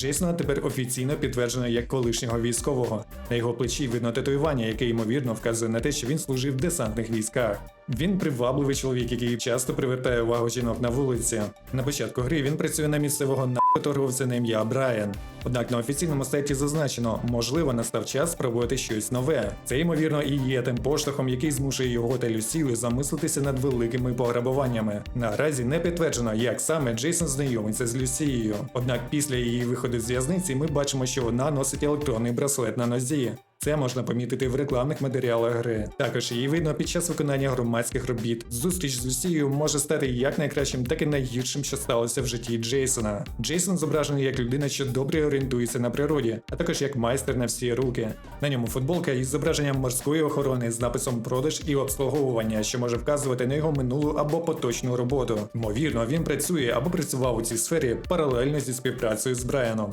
Джейсона тепер офіційно підтверджено як колишнього військового. На його плечі видно татуювання, яке ймовірно вказує на те, що він служив в десантних військах. Він привабливий чоловік, який часто привертає увагу жінок на вулиці. На початку гри він працює на місцевого наркоторговця на ім'я Брайан. Однак на офіційному сайті зазначено, можливо, настав час спробувати щось нове. Це ймовірно і є тим поштовхом, який змушує його та Люсілу замислитися над великими пограбуваннями. Наразі не підтверджено, як саме Джейсон знайомиться з Люсією. Однак після її виходу з в'язниці ми бачимо, що вона носить електронний браслет на нозі. Це можна помітити в рекламних матеріалах гри. Також її видно під час виконання громадських робіт. Зустріч з Люсією може стати як найкращим, так і найгіршим, що сталося в житті Джейсона. Джейсон зображений як людина, що добре орієнтується на природі, а також як майстер на всі руки. На ньому футболка із зображенням морської охорони з написом продаж і обслуговування, що може вказувати на його минулу або поточну роботу. Ймовірно, він працює або працював у цій сфері паралельно зі співпрацею з Брайаном.